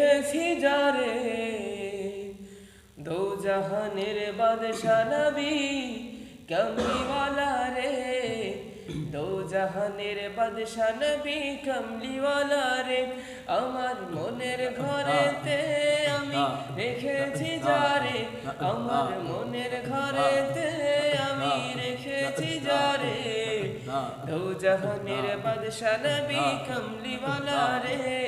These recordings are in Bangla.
রেখেছি যারে দো জাহানের বাদশা নবী কমলিওয়ালা রে দো জাহানের বাদশা নবী কমলিওয়ালা রে আমার মনের ঘরেতে আমি রেখেছি যারে আমার মনের ঘরেতে আমি রেখেছি যারে দো জাহানের বাদশা নবী কমলিওয়ালা রে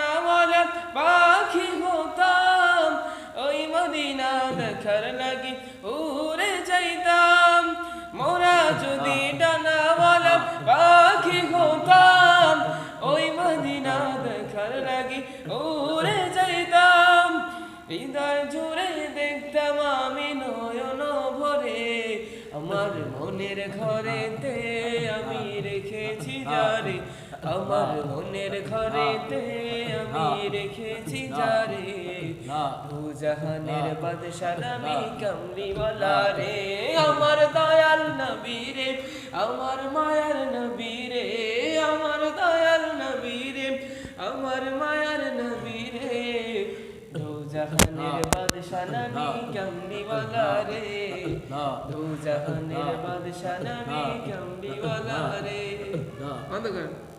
দেখার লাগি উড়ে যাইতাম। মোরা যদি ডানাওয়ালা পাখি হতাম, ওই মদিনা দেখার লাগি উড়ে যাইতাম। হৃদয় জুড়ে দেখতাম আমি নয়ন ভরে, আমার মনের ঘরেতে আমি রেখেছি যারে, আমার মনের ঘরেতে আমি রেখেছি যারে। দু জাহানের বাদশা নবী কমলিওয়ালা রে আমার দয়াল নবী রে আমার মায়ার নবী রে আমার দয়াল নবী রে আমার মায়ার নবী রে দু জাহানের বাদশা নবী কমলিওয়ালা রে দু জাহানের বাদশা নবী কমলিওয়ালা রে বন্ধ কর